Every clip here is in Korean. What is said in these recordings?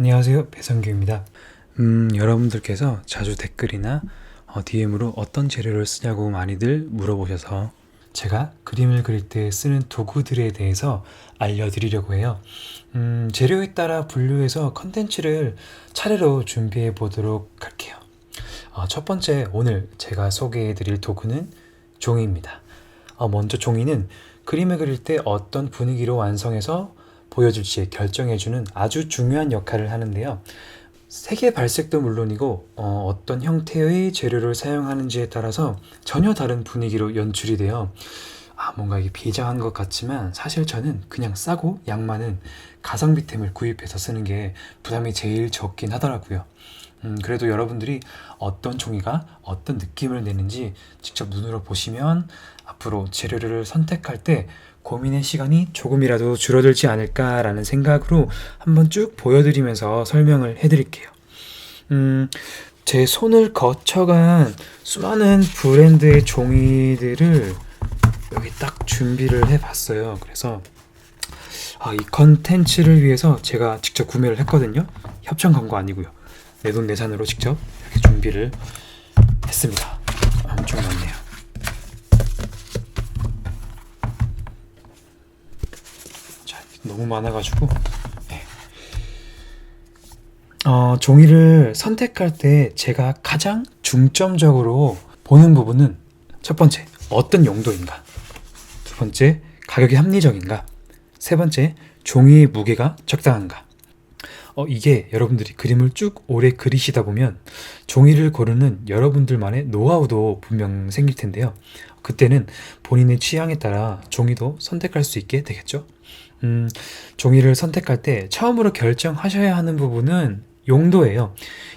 안녕하세요. 배성규입니다. 음 여러분들께서 자주 댓글이나 어, DM으로 어떤 재료를 쓰냐고 많이들 물어보셔서 제가 그림을 그릴 때 쓰는 도구들에 대해서 알려드리려고 해요. 음, 재료에 따라 분류해서 컨텐츠를 차례로 준비해 보도록 할게요. 어, 첫 번째 오늘 제가 소개해 드릴 도구는 종이입니다. 어, 먼저 종이는 그림을 그릴 때 어떤 분위기로 완성해서 보여줄지 결정해주는 아주 중요한 역할을 하는데요. 색의 발색도 물론이고 어, 떤 형태의 재료를 사용하는지에 따라서 전혀 다른 분위기로 연출이 돼요. 아, 뭔가 이게 비장한 것 같지만 사실 저는 그냥 싸고 양 많은 가성비템을 구입해서 쓰는 게 부담이 제일 적긴 하더라고요. 음, 그래도 여러분들이 어떤 종이가 어떤 느낌을 내는지 직접 눈으로 보시면 앞으로 재료를 선택할 때 고민의 시간이 조금이라도 줄어들지 않을까라는 생각으로 한번 쭉 보여드리면서 설명을 해드릴게요. 음, 제 손을 거쳐간 수많은 브랜드의 종이들을 여기 딱 준비를 해봤어요. 그래서 아, 이 컨텐츠를 위해서 제가 직접 구매를 했거든요. 협찬 광고 아니고요. 내 돈 내산으로 직접 이렇게 준비를 했습니다. 엄청 많네요. 자, 너무 많아가지고 네. 어, 종이를 선택할 때 제가 가장 중점적으로 보는 부분은 첫 번째 어떤 용도인가, 두 번째 가격이 합리적인가, 세 번째 종이의 무게가 적당한가. 어, 이게 여러분들이 그림을 쭉 오래 그리시다 보면 종이를 고르는 여러분들만의 노하우도 분명 생길 텐데요. 그때는 본인의 취향에 따라 종이도 선택할 수 있게 되겠죠. 음, 종이를 선택할 때 처음으로 결정하셔야 하는 부분은 용도예요.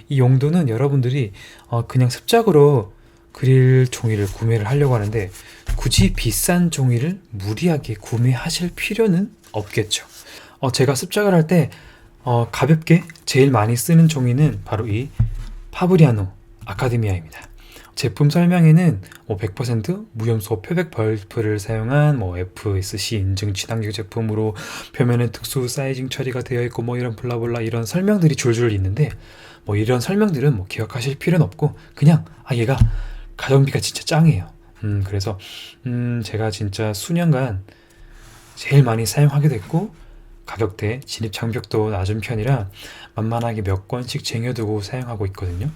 이 용도는 여러분들이 어, 그냥 습작으로 그릴 종이를 구매를 하려고 하는데 굳이 비싼 종이를 무리하게 구매하실 필요는 없겠죠. 어, 제가 습작을 할때 어, 가볍게 제일 많이 쓰는 종이는 바로 이 파브리아노 아카데미아입니다. 제품 설명에는 뭐 100% 무염소 표백 벌프를 사용한 뭐 FSC 인증 친환경 제품으로 표면에 특수 사이징 처리가 되어 있고 뭐 이런 블라블라 이런 설명들이 줄줄 있는데 뭐 이런 설명들은 뭐 기억하실 필요는 없고 그냥 아 얘가 가성비가 진짜 짱이에요. 음 그래서 음 제가 진짜 수년간 제일 많이 사용하게 됐고 가격대, 진입 장벽도 낮은 편이라 만만하게 몇 권씩 쟁여두고 사용하고 있거든요.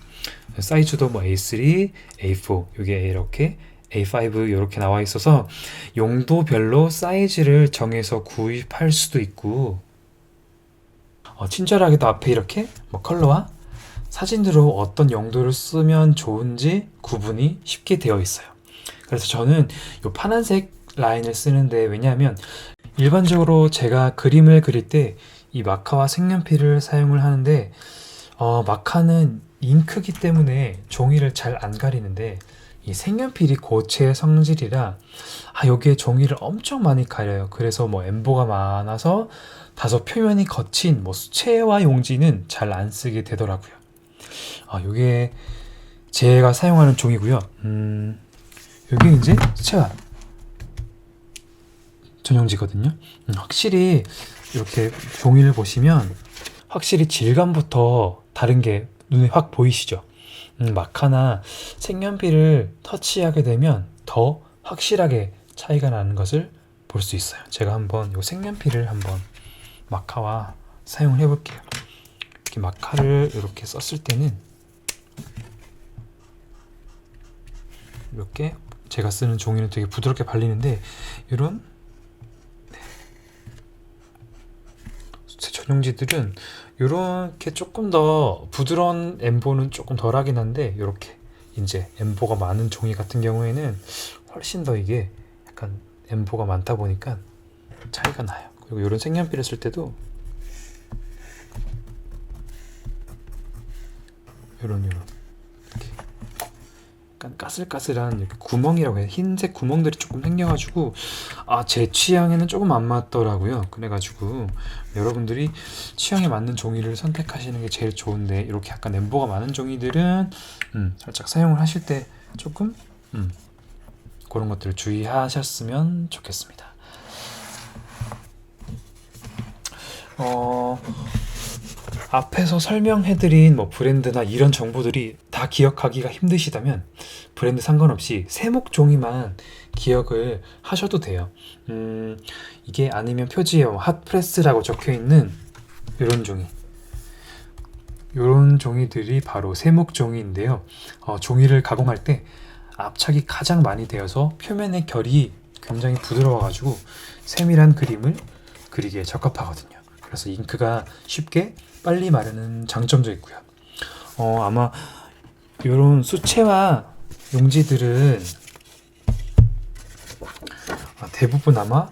사이즈도 뭐 A3, A4, 이게 이렇게 A5 이렇게 나와 있어서 용도별로 사이즈를 정해서 구입할 수도 있고 어, 친절하게도 앞에 이렇게 뭐 컬러와 사진으로 어떤 용도를 쓰면 좋은지 구분이 쉽게 되어 있어요. 그래서 저는 이 파란색 라인을 쓰는데 왜냐하면 일반적으로 제가 그림을 그릴 때 이 마카와 색연필을 사용을 하는데 어, 마카는 잉크기 때문에 종이를 잘 안 가리는데 이 색연필이 고체 성질이라 아 여기에 종이를 엄청 많이 가려요. 그래서 뭐 엠보가 많아서 다소 표면이 거친 뭐 수채화 용지는 잘 안 쓰게 되더라고요. 아 요게 제가 사용하는 종이고요. 음, 요게 이제 수채화 전용지거든요. 음, 확실히 이렇게 종이를 보시면 확실히 질감부터 다른 게 눈에 확 보이시죠? 음, 마카나 색연필을 터치하게 되면 더 확실하게 차이가 나는 것을 볼 수 있어요. 제가 한번 이 색연필을 한번 마카와 사용을 해볼게요. 이렇게 마카를 이렇게 썼을 때는 이렇게 제가 쓰는 종이는 되게 부드럽게 발리는데 이런 전용지들은 이렇게 조금 더 부드러운 엠보는 조금 덜하긴 한데 이렇게 이제 엠보가 많은 종이 같은 경우에는 훨씬 더 이게 약간 엠보가 많다 보니까 차이가 나요. 그리고 이런 색연필을 쓸 때도 이런 이런 약간 까슬까슬한 구멍이라고 해요. 흰색 구멍들이 조금 생겨가지고 아 제 취향에는 조금 안 맞더라고요. 그래가지고 여러분들이 취향에 맞는 종이를 선택하시는 게 제일 좋은데 이렇게 약간 엠보가 많은 종이들은 음, 살짝 사용을 하실 때 조금 음, 그런 것들을 주의하셨으면 좋겠습니다. 어 앞에서 설명해드린 뭐 브랜드나 이런 정보들이 다 기억하기가 힘드시다면 브랜드 상관없이 세목 종이만 기억을 하셔도 돼요. 음, 이게 아니면 표지에 뭐 핫프레스라고 적혀 있는 이런 종이. 이런 종이들이 바로 세목 종이인데요. 어, 종이를 가공할 때 압착이 가장 많이 되어서 표면의 결이 굉장히 부드러워가지고 세밀한 그림을 그리기에 적합하거든요. 그래서 잉크가 쉽게 빨리 마르는 장점도 있고요. 어, 아마 이런 수채화 용지들은 아, 대부분 아마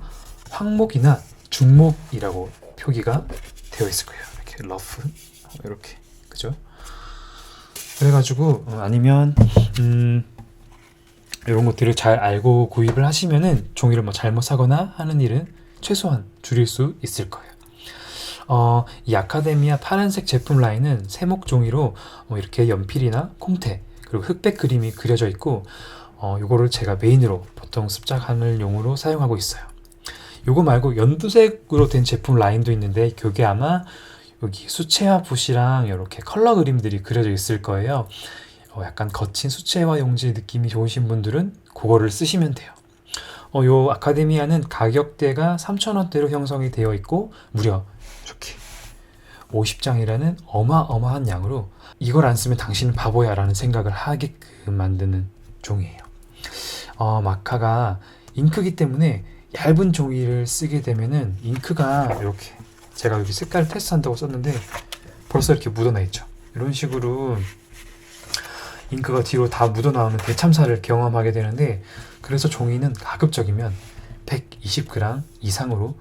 황목이나 중목이라고 표기가 되어 있을 거예요. 이렇게 러프 어, 이렇게 그죠? 그래가지고 어, 아니면 음, 이런 것들을 잘 알고 구입을 하시면은 종이를 뭐 잘못 사거나 하는 일은 최소한 줄일 수 있을 거예요. 어, 이 아카데미아 파란색 제품 라인은 세목 종이로 뭐 이렇게 연필이나 콩테 그리고 흑백 그림이 그려져 있고 어, 요거를 제가 메인으로 보통 습작하는 용으로 사용하고 있어요. 요거 말고 연두색으로 된 제품 라인도 있는데 그게 아마 여기 수채화 붓이랑 이렇게 컬러 그림들이 그려져 있을 거예요. 어, 약간 거친 수채화 용지 느낌이 좋으신 분들은 그거를 쓰시면 돼요. 어, 요 아카데미아는 가격대가 3,000원대로 형성이 되어 있고 무려 이렇게 50장이라는 어마어마한 양으로 이걸 안 쓰면 당신은 바보야 라는 생각을 하게끔 만드는 종이에요. 어, 마카가 잉크기 때문에 얇은 종이를 쓰게 되면은 잉크가 이렇게 제가 여기 색깔 테스트한다고 썼는데 벌써 이렇게 묻어나 있죠. 이런 식으로 잉크가 뒤로 다 묻어나오는 대참사를 경험하게 되는데 그래서 종이는 가급적이면 120g 이상으로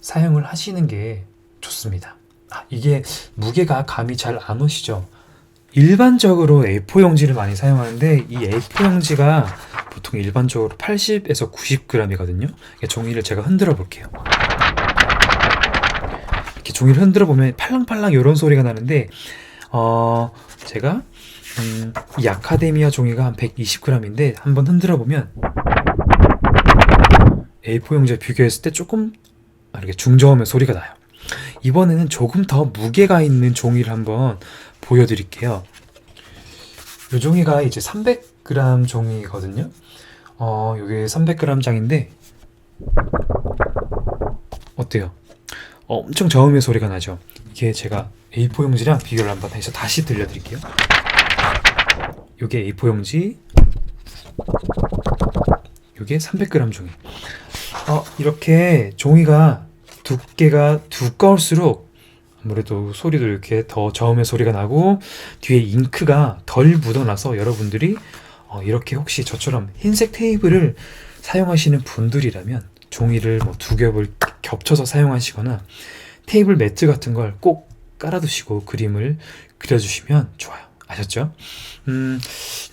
사용을 하시는 게 좋습니다. 아, 이게 무게가 감이 잘 안 오시죠? 일반적으로 A4 용지를 많이 사용하는데 이 A4 용지가 보통 일반적으로 80에서 90g이거든요. 종이를 제가 흔들어 볼게요. 이렇게 종이를 흔들어 보면 팔랑팔랑 이런 소리가 나는데 어 제가 음, 이 아카데미아 종이가 한 120g인데 한번 흔들어 보면 A4 용지에 비교했을 때 조금 이렇게 중저음의 소리가 나요. 이번에는 조금 더 무게가 있는 종이를 한번 보여드릴게요. 이 종이가 이제 300g 종이거든요. 어, 이게 300g 장인데 어때요? 어, 엄청 저음의 소리가 나죠. 이게 제가 A4 용지랑 비교를 한번 해서 다시 들려드릴게요. 이게 A4 용지, 이게 300g 종이. 어, 이렇게 종이가 두께가 두꺼울수록 아무래도 소리도 이렇게 더 저음의 소리가 나고 뒤에 잉크가 덜 묻어나서 여러분들이 어, 이렇게 혹시 저처럼 흰색 테이블을 사용하시는 분들이라면 종이를 뭐 두 겹을 겹쳐서 사용하시거나 테이블 매트 같은 걸 꼭 깔아두시고 그림을 그려주시면 좋아요. 아셨죠? 음,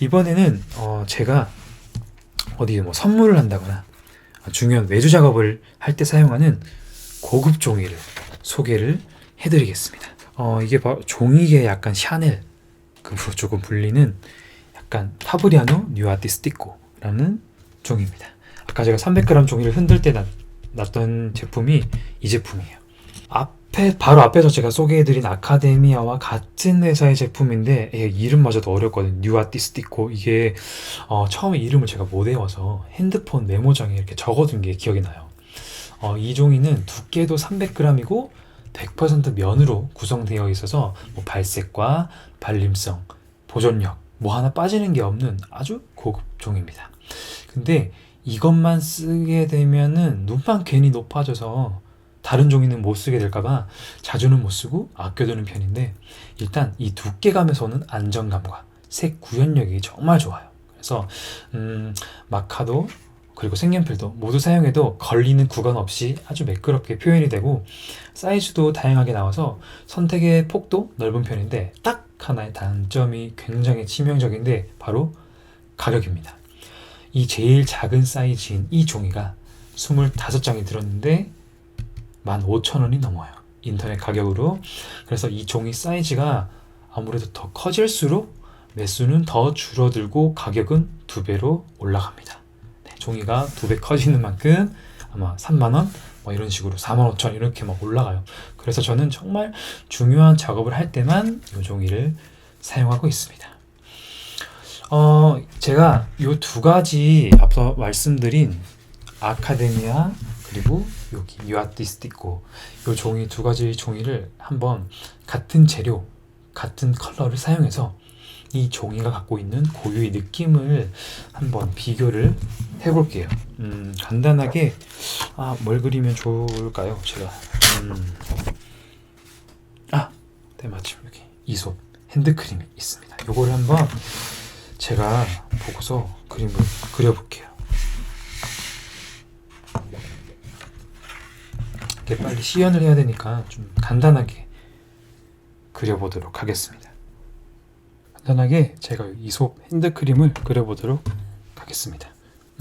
이번에는 어, 제가 어디 뭐 선물을 한다거나 중요한 외주 작업을 할 때 사용하는 고급 종이를 소개를 해드리겠습니다. 어, 이게 종이계 약간 샤넬 급으로 조금 불리는 약간 파브리아노 뉴아티스티코라는 종이입니다. 아까 제가 300g 종이를 흔들 때 났, 났던 제품이 이 제품이에요. 앞에 바로 앞에서 제가 소개해드린 아카데미아와 같은 회사의 제품인데 예, 이름마저도 어렵거든요. 뉴아티스티코 이게 어, 처음에 이름을 제가 못 외워서 핸드폰 메모장에 이렇게 적어둔 게 기억이 나요. 어, 이 종이는 두께도 300g이고 100% 면으로 구성되어 있어서 뭐 발색과 발림성, 보존력 뭐 하나 빠지는 게 없는 아주 고급 종입니다. 근데 이것만 쓰게 되면은 눈만 괜히 높아져서 다른 종이는 못 쓰게 될까봐 자주는 못 쓰고 아껴두는 편인데 일단 이 두께감에서 오는 안정감과 색 구현력이 정말 좋아요. 그래서 음, 마카도 그리고 색연필도 모두 사용해도 걸리는 구간 없이 아주 매끄럽게 표현이 되고 사이즈도 다양하게 나와서 선택의 폭도 넓은 편인데 딱 하나의 단점이 굉장히 치명적인데 바로 가격입니다. 이 제일 작은 사이즈인 이 종이가 25장이 들었는데 15,000원이 넘어요. 인터넷 가격으로. 그래서 이 종이 사이즈가 아무래도 더 커질수록 매수는 더 줄어들고 가격은 두 배로 올라갑니다. 종이가 두 배 커지는 만큼 아마 3만원, 뭐 이런 식으로 4만 5천 이렇게 막 올라가요. 그래서 저는 정말 중요한 작업을 할 때만 이 종이를 사용하고 있습니다. 어, 제가 이 두 가지 앞서 말씀드린 아카데미아 그리고 여기 유아티스티코 이 종이 두 가지 종이를 한번 같은 재료, 같은 컬러를 사용해서 이 종이가 갖고 있는 고유의 느낌을 한번 비교를 해볼게요. 음, 간단하게 아, 뭘 그리면 좋을까요? 제가 음, 아, 네 마침 여기 이솝 핸드크림이 있습니다. 요거를 한번 제가 보고서 그림을 그려볼게요. 이게 빨리 시연을 해야 되니까 좀 간단하게 그려보도록 하겠습니다. 간단하게 제가 이솝 핸드크림을 그려보도록 하겠습니다.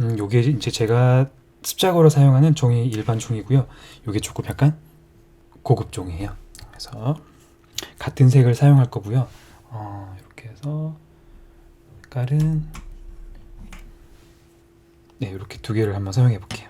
음, 요게 이제 제가 습작으로 사용하는 종이 일반 종이고요. 요게 조금 약간 고급 종이에요. 그래서 같은 색을 사용할 거고요. 어, 이렇게 해서 색깔은 네 이렇게 두 개를 한번 사용해 볼게요.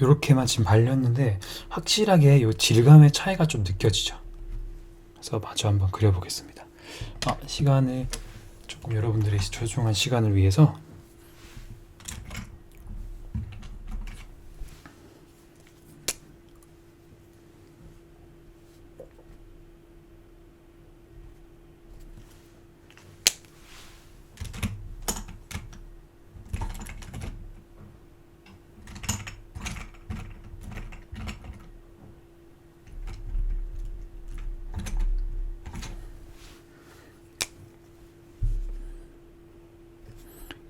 이렇게만 지금 발렸는데 확실하게 이 질감의 차이가 좀 느껴지죠. 그래서 마저 한번 그려보겠습니다. 아, 시간을 조금 여러분들의 소중한 시간을 위해서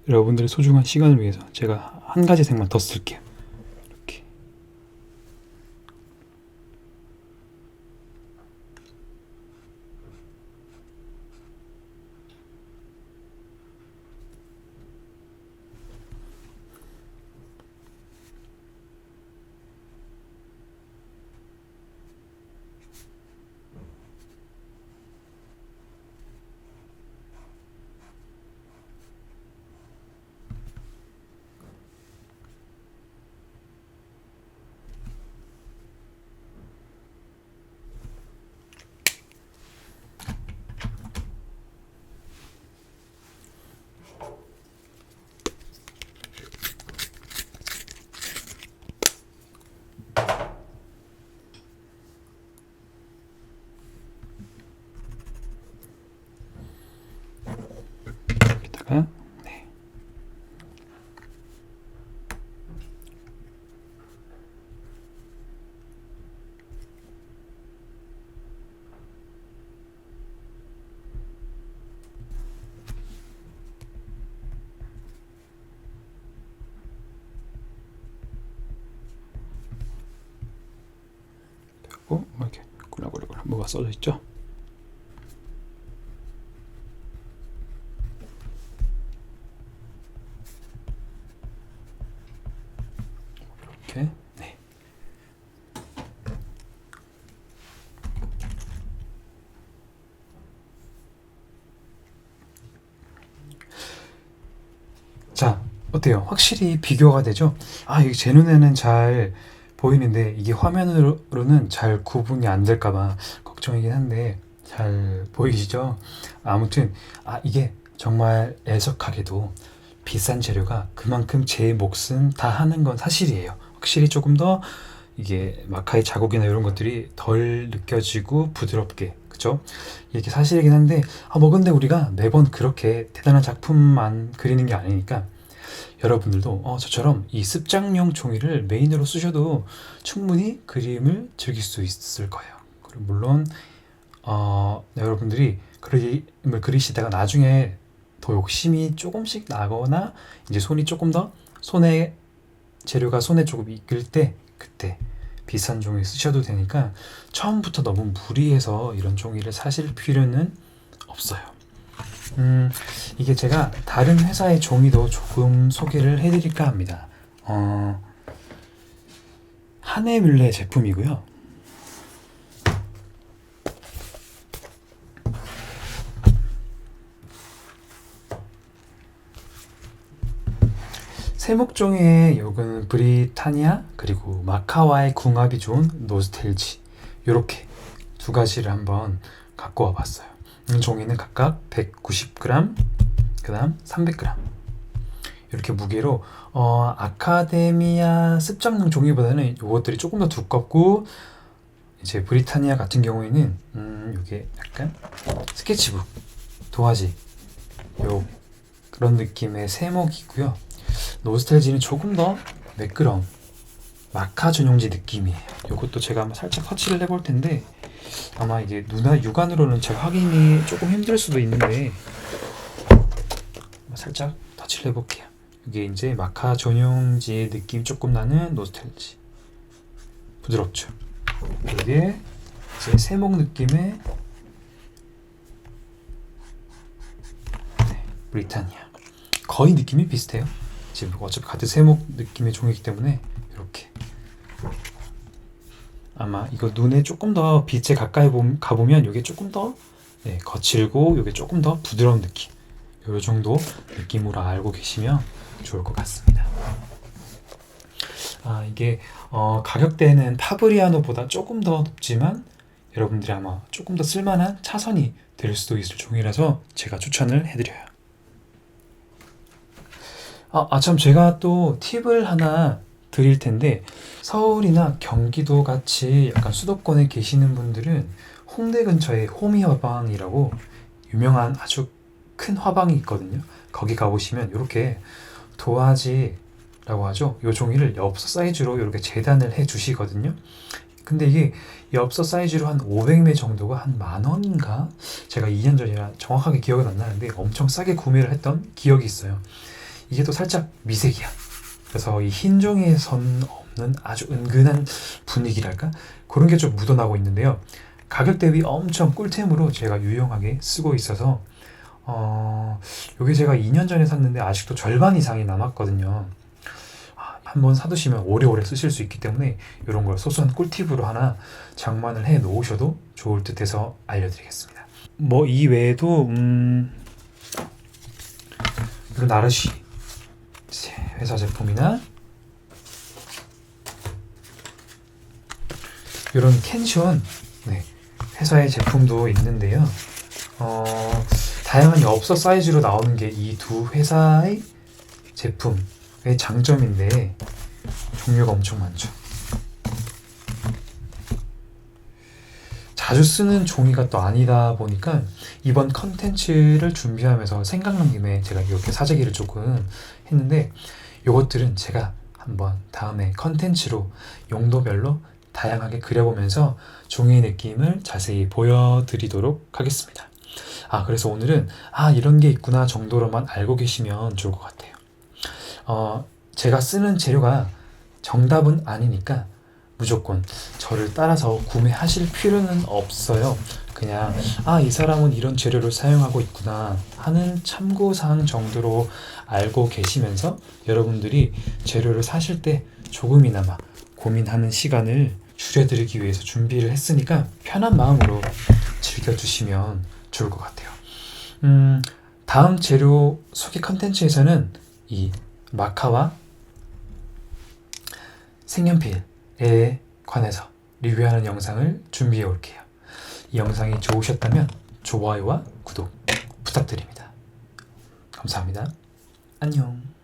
여러분들의 소중한 시간을 위해서 제가 한 가지 색만 더 쓸게요. 그리고 뭐 이렇게 꿀렁꿀렁 뭐가 써져 있죠? 이렇게 네. 자 어때요? 확실히 비교가 되죠? 아 이게 제 눈에는 잘 보이는데 이게 화면으로는 잘 구분이 안 될까봐 걱정이긴 한데 잘 보이시죠? 아무튼 아 이게 정말 애석하게도 비싼 재료가 그만큼 제 몫은 다 하는 건 사실이에요. 확실히 조금 더 이게 마카의 자국이나 이런 것들이 덜 느껴지고 부드럽게 그죠? 이게 사실이긴 한데 아 뭐 근데 우리가 매번 그렇게 대단한 작품만 그리는 게 아니니까 여러분들도 어, 저처럼 이 습작용 종이를 메인으로 쓰셔도 충분히 그림을 즐길 수 있을 거예요. 그리고 물론 어, 여러분들이 그림을 그리시다가 나중에 더 욕심이 조금씩 나거나 이제 손이 조금 더 손에 재료가 손에 조금 익을 때 그때 비싼 종이 쓰셔도 되니까 처음부터 너무 무리해서 이런 종이를 사실 필요는 없어요. 음, 이게 제가 다른 회사의 종이도 조금 소개를 해드릴까 합니다. 어, 하네뮬레 제품이고요. 세목종의 요거는 브리타니아 그리고 마카와의 궁합이 좋은 노스텔지 요렇게 두 가지를 한번 갖고 와봤어요. 이 종이는 각각 190g, 그 다음 300g 이렇게 무게로 어, 아카데미아 습작용 종이보다는 요것들이 조금 더 두껍고 이제 브리타니아 같은 경우에는 음, 이게 약간 스케치북 도화지 요 그런 느낌의 세목이고요. 노스텔지는 조금 더 매끄러운 마카 전용지 느낌이에요. 이것도 제가 한번 살짝 터치를 해볼 텐데 아마 이게 눈나 육안으로는 제가 확인이 조금 힘들 수도 있는데 살짝 터치를 해볼게요. 이게 이제 마카 전용지의 느낌 조금 나는 노스텔지 부드럽죠. 이게 이제 세목 느낌의 네, 브리타니아 거의 느낌이 비슷해요. 지금 어차피 같은 세목 느낌의 종이기 때문에 아마 이거 눈에 조금 더 빛에 가까이 가보면 이게 조금 더 네, 거칠고 이게 조금 더 부드러운 느낌 이 정도 느낌으로 알고 계시면 좋을 것 같습니다. 아 이게 어, 가격대는 파브리아노보다 조금 더 높지만 여러분들이 아마 조금 더 쓸만한 차선이 될 수도 있을 종이라서 제가 추천을 해드려요. 아, 아, 참, 제가 또 팁을 하나 드릴 텐데, 서울이나 경기도 같이 약간 수도권에 계시는 분들은 홍대 근처에 호미 화방이라고 유명한 아주 큰 화방이 있거든요. 거기 가보시면 이렇게 도화지라고 하죠. 요 종이를 엽서 사이즈로 이렇게 재단을 해 주시거든요. 근데 이게 엽서 사이즈로 한 500매 정도가 한 만 원인가? 제가 2년 전이라 정확하게 기억은 안 나는데 엄청 싸게 구매를 했던 기억이 있어요. 이게 또 살짝 미색이야. 그래서 이 흰 종이에 선 없는 아주 은근한 분위기랄까? 그런 게 좀 묻어나고 있는데요. 가격 대비 엄청 꿀템으로 제가 유용하게 쓰고 있어서 어, 요게 제가 2년 전에 샀는데 아직도 절반 이상이 남았거든요. 아, 한번 사두시면 오래오래 쓰실 수 있기 때문에 이런 걸 소소한 꿀팁으로 하나 장만을 해 놓으셔도 좋을 듯 해서 알려드리겠습니다. 뭐 이 외에도 음, 그리고 나르시 회사 제품이나 이런 캔션 네, 회사의 제품도 있는데요. 어, 다양한 엽서 사이즈로 나오는 게 이 두 회사의 제품의 장점인데 종류가 엄청 많죠. 자주 쓰는 종이가 또 아니다 보니까 이번 컨텐츠를 준비하면서 생각난 김에 제가 이렇게 사재기를 조금 했는데 이것들은 제가 한번 다음에 컨텐츠로 용도별로 다양하게 그려보면서 종이의 느낌을 자세히 보여드리도록 하겠습니다. 아, 그래서 오늘은 아, 이런 게 있구나 정도로만 알고 계시면 좋을 것 같아요. 어, 제가 쓰는 재료가 정답은 아니니까 무조건 저를 따라서 구매하실 필요는 없어요. 그냥 아, 이 사람은 이런 재료를 사용하고 있구나 하는 참고 사항 정도로 알고 계시면서 여러분들이 재료를 사실 때 조금이나마 고민하는 시간을 줄여드리기 위해서 준비를 했으니까 편한 마음으로 즐겨주시면 좋을 것 같아요. 음, 다음 재료 소개 컨텐츠에서는 이 마카와 색연필 에 관해서 리뷰하는 영상을 준비해 올게요. 이 영상이 좋으셨다면 좋아요와 구독 부탁드립니다. 감사합니다. 안녕.